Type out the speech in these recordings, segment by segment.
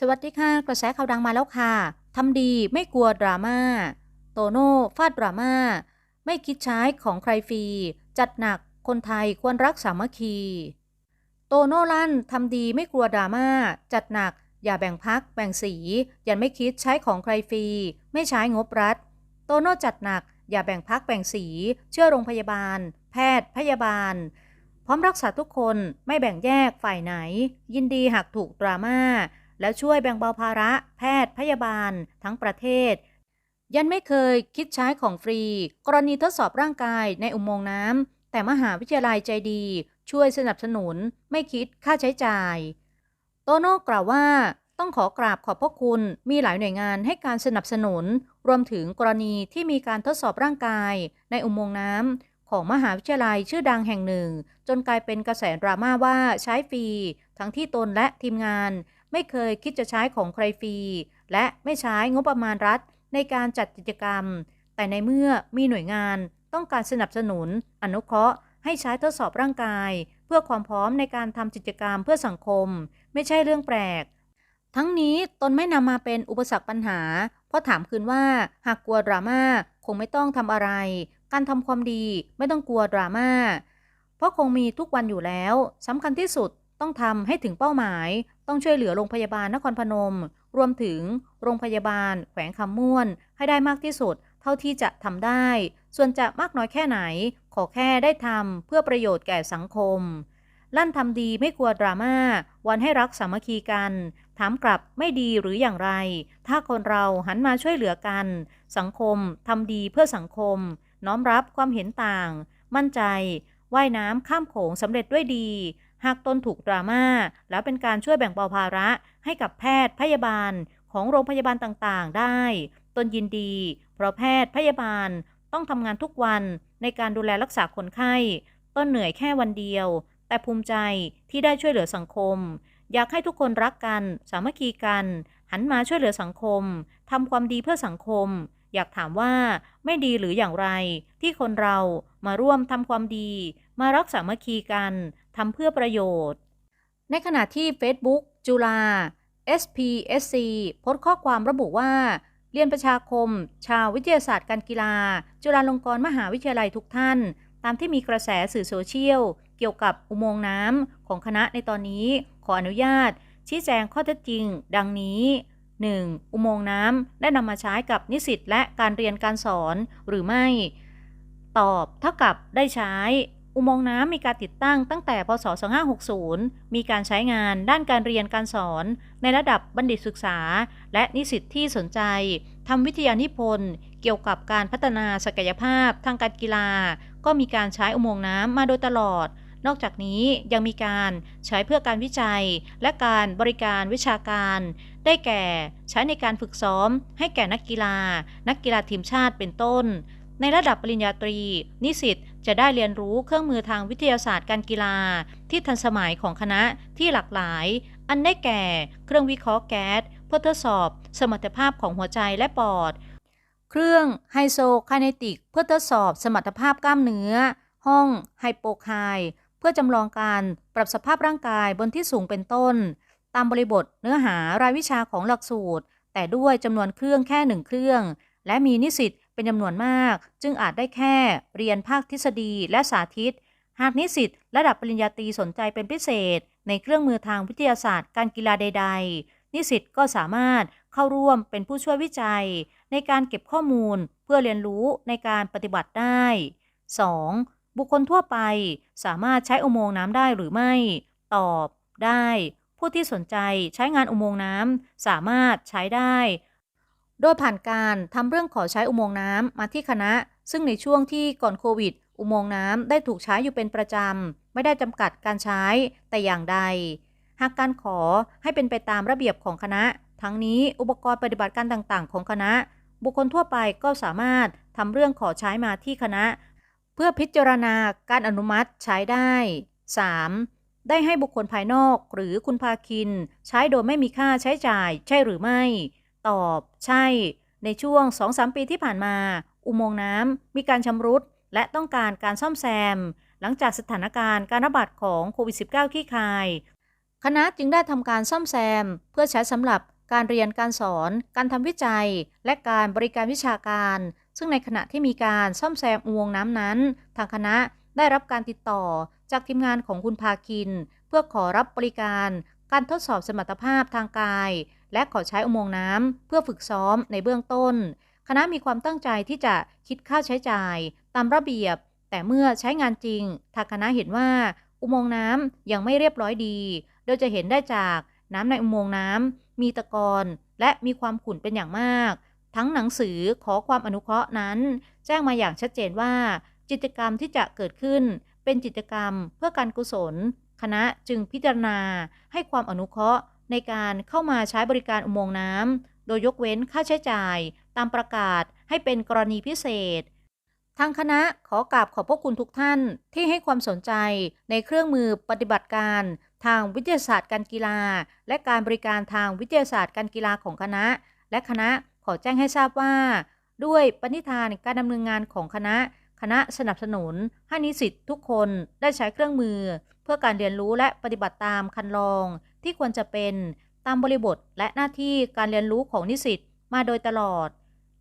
สวัสดีค่ะกระแสข่าวดังมาแล้วค่ะทำดีไม่กลัวดราม่าโตโน่ฟาดดราม่าไม่คิดใช้ของใครฟรี จัดหนักคนไทยควรรักสามัคคี โตโน่ลั่นทำดีไม่กลัวดราม่าจัดหนัก อย่าแบ่งพักแบ่งสียันไม่คิดใช้ของใครฟรี ไม่ใช้งบรัฐ โตโน่จัดหนัก อย่าแบ่งพักแบ่งสี เชื่อโรงพยาบาล แพทย์ พยาบาล พร้อมรักษาทุกคนไม่แบ่งแยกฝ่ายไหน ยินดีหากถูกดราม่า แล้วช่วยแบ่งเบาภาระ แพทย์พยาบาล ทั้งประเทศ ยันไม่เคยคิดใช้ของฟรี กรณีทดสอบร่างกายในอุโมงค์น้ำแต่มหาวิทยาลัยใจดี ช่วยสนับสนุน ไม่คิดค่าใช้จ่าย โตโน่กล่าวว่าต้องขอกราบขอบพระคุณมีหลายหน่วยงานให้การสนับสนุน รวมถึงกรณีที่มีการทดสอบร่างกายในอุโมงค์น้ำของมหาวิทยาลัยชื่อดังแห่งหนึ่ง จนกลายเป็นกระแสดราม่าว่าใช้ฟรี ทั้งที่ตนและทีมงาน ไม่เคยคิดจะใช้ของใครฟรี และไม่ใช้งบประมาณรัฐในการจัดกิจกรรม แต่ในเมื่อมีหน่วยงานต้องการสนับสนุน อนุเคราะห์ ให้ใช้ทดสอบร่างกาย เพื่อความพร้อมในการทำกิจกรรมเพื่อสังคม ไม่ใช่เรื่องแปลก ทั้งนี้ตนไม่นำมาเป็นอุปสรรคปัญหา เพราะถามคืนว่าหากกลัวดราม่าคงไม่ต้องทำอะไร การทำความดีไม่ต้องกลัวดราม่าเพราะคงมีทุกวันอยู่แล้วสำคัญที่สุด ต้องทำให้ถึงเป้าหมาย ต้องช่วยเหลือโรงพยาบาลนครพนม รวมถึงโรงพยาบาล แขวงคำม่วน ให้ได้มากที่สุด เท่าที่จะทำได้ ส่วนจะมากน้อยแค่ไหน ขอแค่ได้ทำเพื่อประโยชน์แก่สังคม ลั่นทำดีไม่กลัวดราม่า วันให้รักสามัคคีกัน ถามกลับไม่ดีหรืออย่างไร ถ้าคนเราหันมาช่วยเหลือกัน สังคมทำดีเพื่อสังคม น้อมรับความเห็นต่าง มั่นใจว่ายน้ำข้ามโขงสำเร็จด้วยดี หากตนถูกดราม่าแล้วเป็นการช่วยแบ่งเบาภาระให้กับแพทย์พยาบาลของโรงพยาบาลต่างๆ ได้ ตนยินดี เพราะแพทย์พยาบาลต้องทำงานทุกวันในการดูแลรักษาคนไข้ ต้นเหนื่อยแค่วันเดียว แต่ภูมิใจที่ได้ช่วยเหลือสังคม อยากให้ทุกคนรักกัน สามัคคีกัน หันมาช่วยเหลือสังคมทำความดีเพื่อสังคม อยากถามว่าไม่ดีหรืออย่างไร ที่คนเรามาร่วมทำความดี มารักสามัคคีกัน ทำเพื่อประโยชน์ ในขณะที่ Facebook จุฬา SPSC โพสต์ข้อความระบุว่า เรียนประชาคม ชาววิทยาศาสตร์การกีฬา จุฬาลงกรณ์มหาวิทยาลัยทุกท่าน ตามที่มีกระแสสื่อโซเชียล เกี่ยวกับอุโมงค์น้ำของคณะในตอนนี้ ขออนุญาต ชี้แจงข้อเท็จจริง ดังนี้ 1. อุโมงค์น้ำได้นำมาใช้กับนิสิตและการเรียนการสอนหรือไม่ ตอบเท่ากับได้ใช้ อุโมงค์น้ำมีการติดตั้งตั้งแต่พศ 2560 มีการใช้งานด้านการเรียนการสอนในระดับบัณฑิตศึกษา และนิสิตที่สนใจทำวิทยานิพนธ์เกี่ยวกับการพัฒนาศักยภาพทางการกีฬา ก็มีการใช้อุโมงค์น้ำมาโดยตลอด นอกจากนี้ยังมีการใช้เพื่อการวิจัย และการบริการวิชาการ ได้แก่ใช้ในการฝึกซ้อม ให้แก่นักกีฬา นักกีฬาทีมชาติเป็นต้น ในระดับปริญญาตรี นิสิตจะได้เรียนรู้เครื่องมือทางวิทยาศาสตร์การกีฬา ที่ทันสมัยของคณะที่หลากหลาย อันได้แก่ เครื่องวิเคราะห์แก๊สเพื่อทดสอบ สมรรถภาพของหัวใจและปอด เครื่องไฮโซคาเนติก เพื่อทดสอบสมรรถภาพกล้ามเนื้อ ห้องไฮโปคายเพื่อจำลองการปรับสภาพร่างกายบนที่สูงเป็นต้น ตามบริบทเนื้อหารายวิชาของหลักสูตร แต่ด้วยจำนวนเครื่องแค่หนึ่งเครื่อง และมีนิสิต เป็นจำนวนมาก จึงอาจได้แค่เรียนภาคทฤษฎีและสาธิต หากนิสิตระดับปริญญาตรีสนใจเป็นพิเศษ ในเครื่องมือทางวิทยาศาสตร์ การกีฬาใด ๆ นิสิตก็สามารถเข้าร่วมเป็นผู้ช่วยวิจัย ในการเก็บข้อมูลเพื่อเรียนรู้ในการปฏิบัติได้ 2. บุคคลทั่วไปสามารถใช้อุโมงค์น้ำได้หรือไม่ ตอบได้ ผู้ที่สนใจใช้งานอุโมงค์น้ำสามารถใช้ได้ โดยผ่านการทำเรื่องขอใช้อุโมงค์น้ำมาที่คณะ ซึ่งในช่วงที่ก่อนโควิด อุโมงค์น้ำได้ถูกใช้อยู่เป็นประจำ ไม่ได้จำกัดการใช้แต่อย่างใด หากการขอให้เป็นไปตามระเบียบของคณะ ทั้งนี้อุปกรณ์ปฏิบัติการต่างๆ ของคณะ บุคคลทั่วไปก็สามารถทำเรื่องขอใช้มาที่คณะ เพื่อพิจารณาการอนุมัติใช้ได้ 3. ได้ให้บุคคลภายนอกหรือคุณพาคิน ใช้โดยไม่มีค่าใช้จ่ายใช่หรือไม่ ตอบใช่ ในช่วง 2-3 ปีที่ผ่านมา อุโมงค์น้ำมีการชำรุด และต้องการการซ่อมแซม หลังจากสถานการณ์การระบาดของโควิด -19 ขี้คาย คณะจึงได้ทำการซ่อมแซม เพื่อใช้สำหรับการเรียนการสอน การทำวิจัย และการบริการวิชาการ ซึ่งในขณะที่มีการซ่อมแซมอุโมงค์น้ำนั้น ทางคณะได้รับการติดต่อจากทีมงานของคุณพาคิน เพื่อขอรับบริการ การทดสอบสมรรถภาพทางกาย และขอใช้อุโมงค์น้ำเพื่อฝึกซ้อมในเบื้องต้น คณะมีความตั้งใจที่จะคิดค่าใช้จ่าย ตามระเบียบ แต่เมื่อใช้งานจริงทางคณะเห็นว่าอุโมงค์น้ำยังไม่เรียบร้อยดี โดยจะเห็นได้จากน้ำในอุโมงค์น้ำมีตะกอนและมีความขุ่นเป็นอย่างมาก ทั้งหนังสือขอความอนุเคราะห์นั้น แจ้งมาอย่างชัดเจนว่า กิจกรรมที่จะเกิดขึ้น เป็นกิจกรรมเพื่อการกุศล คณะจึงพิจารณาให้ความอนุเคราะห์ในการเข้ามาใช้บริการอุโมงค์น้ำโดยยกเว้นค่าใช้จ่ายตามประกาศให้เป็นกรณีพิเศษ ทางคณะขอกราบขอบพระคุณทุกท่านที่ให้ความสนใจในเครื่องมือปฏิบัติการ ทางวิทยาศาสตร์การกีฬา และการบริการทางวิทยาศาสตร์การกีฬาของคณะ และคณะขอแจ้งให้ทราบว่า ด้วยปณิธานการดำเนินงานของคณะ คณะสนับสนุนให้นิสิตทุกคนได้ใช้เครื่องมือ พื่อการเรียนรู้และปฏิบัติตามคันลองที่ควรจะเป็นตามบริบทและหน้าที่การเรียนรู้ของนิสิตมาโดยตลอด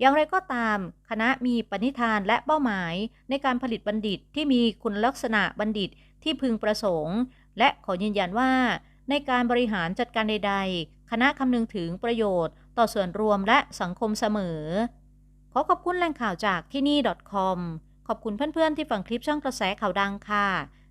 อย่างไรก็ตาม คณะมีปณิธานและเป้าหมายในการผลิตบัณฑิตที่มีคุณลักษณะบัณฑิตที่พึงประสงค์ และขอยืนยันว่า ในการบริหารจัดการใด ๆ คณะคำนึงถึงประโยชน์ ต่อส่วนรวมและสังคมเสมอ ขอขอบคุณแหล่งข่าวจากที่นี่ .com ขอบคุณเพื่อนๆที่ฟังคลิปช่องกระแสข่าวดังค่ะ